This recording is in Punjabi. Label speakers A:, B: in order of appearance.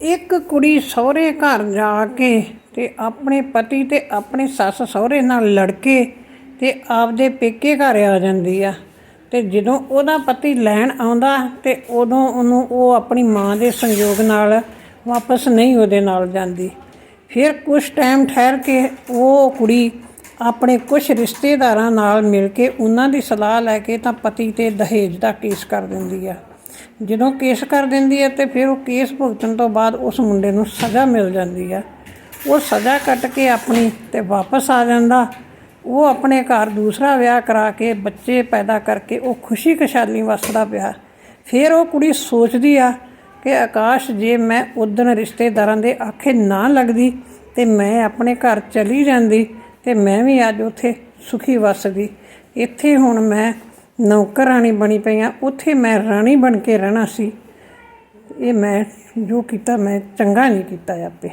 A: ਇੱਕ ਕੁੜੀ ਸਹੁਰੇ ਘਰ ਜਾ ਕੇ ਤੇ ਆਪਣੇ ਪਤੀ ਤੇ ਆਪਣੇ ਸੱਸ ਸਹੁਰੇ ਨਾਲ ਲੜ ਕੇ ਤੇ ਆਪਦੇ ਪੇਕੇ ਘਰ ਆ ਜਾਂਦੀ ਆ। ਤੇ ਜਦੋਂ ਉਹਦਾ ਪਤੀ ਲੈਣ ਆਉਂਦਾ ਤੇ ਉਦੋਂ ਉਹਨੂੰ ਉਹ ਆਪਣੀ ਮਾਂ ਦੇ ਸੰਯੋਗ ਨਾਲ ਵਾਪਸ ਨਹੀਂ ਉਹਦੇ ਨਾਲ ਜਾਂਦੀ। ਫਿਰ ਕੁਝ ਟਾਈਮ ਠਹਿਰ ਕੇ ਉਹ ਕੁੜੀ ਆਪਣੇ ਕੁਝ ਰਿਸ਼ਤੇਦਾਰਾਂ ਨਾਲ ਮਿਲ ਕੇ ਉਹਨਾਂ ਦੀ ਸਲਾਹ ਲੈ ਕੇ ਤਾਂ ਪਤੀ ਤੇ ਦਹੇਜ ਦਾ ਕੇਸ ਕਰ ਦਿੰਦੀ ਆ। ਜਦੋਂ ਕੇਸ ਕਰ ਦਿੰਦੀ ਹੈ ਤੇ ਫਿਰ ਉਹ ਕੇਸ ਭੁਗਤਣ ਤੋਂ ਬਾਅਦ ਉਸ ਮੁੰਡੇ ਨੂੰ ਸਜ਼ਾ ਮਿਲ ਜਾਂਦੀ ਆ ਉਹ ਸਜ਼ਾ ਕੱਟ ਕੇ ਆਪਣੀ ਤੇ ਵਾਪਸ ਆ ਜਾਂਦਾ। ਉਹ ਆਪਣੇ ਘਰ ਦੂਸਰਾ ਵਿਆਹ ਕਰਾ ਕੇ ਬੱਚੇ ਪੈਦਾ ਕਰਕੇ ਉਹ ਖੁਸ਼ੀ ਖੁਸ਼ਹਾਲੀ ਵਸਦਾ ਪਿਆ। ਫਿਰ ਉਹ ਕੁੜੀ ਸੋਚਦੀ ਆ ਕਿ ਆਕਾਸ਼, ਜੇ ਮੈਂ ਉਦਣ ਰਿਸ਼ਤੇਦਾਰਾਂ ਦੇ ਆਖੇ ਨਾ ਲੱਗਦੀ ਤੇ ਮੈਂ ਆਪਣੇ ਘਰ ਚਲੀ ਜਾਂਦੀ ਤੇ ਮੈਂ ਵੀ ਅੱਜ ਉੱਥੇ ਸੁਖੀ ਵਸਦੀ। ਇੱਥੇ ਹੁਣ ਮੈਂ ਨੌਕਰਾਣੀ ਬਣੀ ਪਈ ਆ। ਉੱਥੇ ਮੈਂ ਰਾਣੀ ਬਣ ਕੇ ਰਹਿਣਾ ਸੀ। ਇਹ ਮੈਂ ਜੋ ਕੀਤਾ, ਮੈਂ ਚੰਗਾ ਨਹੀਂ ਕੀਤਾ ਆਪੇ।